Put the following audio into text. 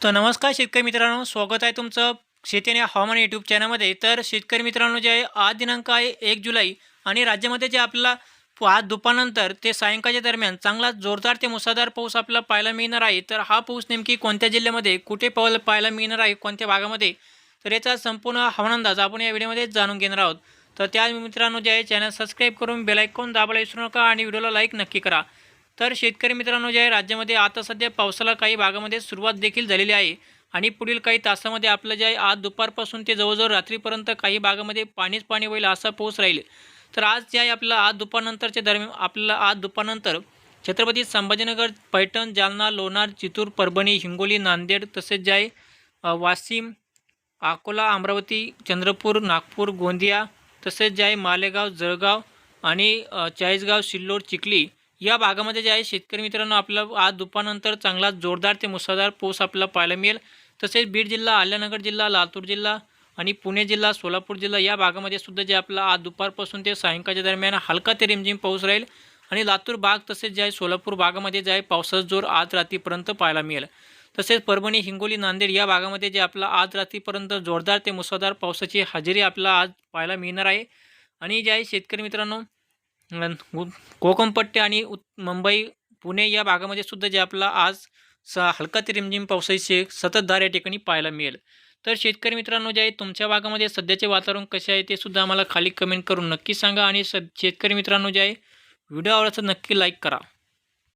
तर नमस्कार शेतकरी मित्रांनो स्वागत आहे तुमचं शेती आणि हवामान यूट्यूब चॅनलमध्ये तर शेतकरी मित्रांनो जे आहे आज दिनांक आहे एक जुलै आणि राज्यामध्ये जे आपल्याला आज दुपारनंतर ते सायंकाळच्या दरम्यान चांगला जोरदार ते मुसळधार पाऊस आपल्याला पाहायला मिळणार आहे. तर हा पाऊस नेमकी कोणत्या जिल्ह्यामध्ये कुठे पाहायला पाहायला मिळणार आहे कोणत्या भागामध्ये? तर याचा संपूर्ण हवामान अंदाज आपण या व्हिडिओमध्ये जाणून घेणार आहोत. तर त्या मित्रांनो जे आहे चॅनल सबस्क्राईब करून बेलायकॉन दाबायला विसरू नका आणि व्हिडिओला लाईक नक्की करा. तर शेतकरी मित्रांनो जे आहे राज्यामध्ये आता सध्या पावसाला काही भागामध्ये सुरुवात देखील झालेली आहे आणि पुढील काही तासामध्ये आपलं जे आहे आज दुपारपासून ते जवळजवळ रात्रीपर्यंत काही भागामध्ये पाणीच पाणी होईल असा पाऊस राहील. तर आज जे आहे आपल्याला आज दुपारनंतरच्या दरम्यान आपल्याला आज दुपारनंतर छत्रपती संभाजीनगर पैठण जालना लोणार चितूर परभणी हिंगोली नांदेड तसेच जे आहे वाशिम अकोला अमरावती चंद्रपूर नागपूर गोंदिया तसेच जे आहे मालेगाव जळगाव आणि चाळीसगाव सिल्लोड चिखली या भागामध्ये जे आहे शेतकरी मित्रांनो आपलं आज दुपारनंतर चांगला जोरदार ते मुसळधार पाऊस आपल्याला पाहायला मिळेल. तसेच बीड जिल्हा आल्यानगर जिल्हा लातूर जिल्हा आणि पुणे जिल्हा सोलापूर जिल्हा या भागामध्ये सुद्धा जे आपला आज दुपारपासून ते सायंकाळच्या दरम्यान हलका ते रिमझिम पाऊस राहील. आणि लातूर भाग तसेच जे आहे सोलापूर भागामध्ये जे आहे पावसाचा जोर आज रात्रीपर्यंत पाहायला मिळेल. तसेच परभणी हिंगोली नांदेड या भागामध्ये जे आपला आज रात्रीपर्यंत जोरदार ते मुसळधार पावसाची हजेरी आपल्याला आज पाहायला मिळणार आहे. आणि जे आहे शेतकरी मित्रांनो कोकमपट्टी आणि मुंबई पुणे या भागामध्ये सुद्धा जे आपला आज स हलका ते रिमझिम पावसाची सततधार या ठिकाणी पाहायला मिळेल. तर शेतकरी मित्रांनो जे आहे तुमच्या भागामध्ये सध्याचे वातावरण कसे आहे ते सुद्धा आम्हाला खाली कमेंट करून नक्की सांगा आणि स शेतकरी मित्रांनो जे आहे व्हिडिओ आवडला तर नक्की लाईक करा.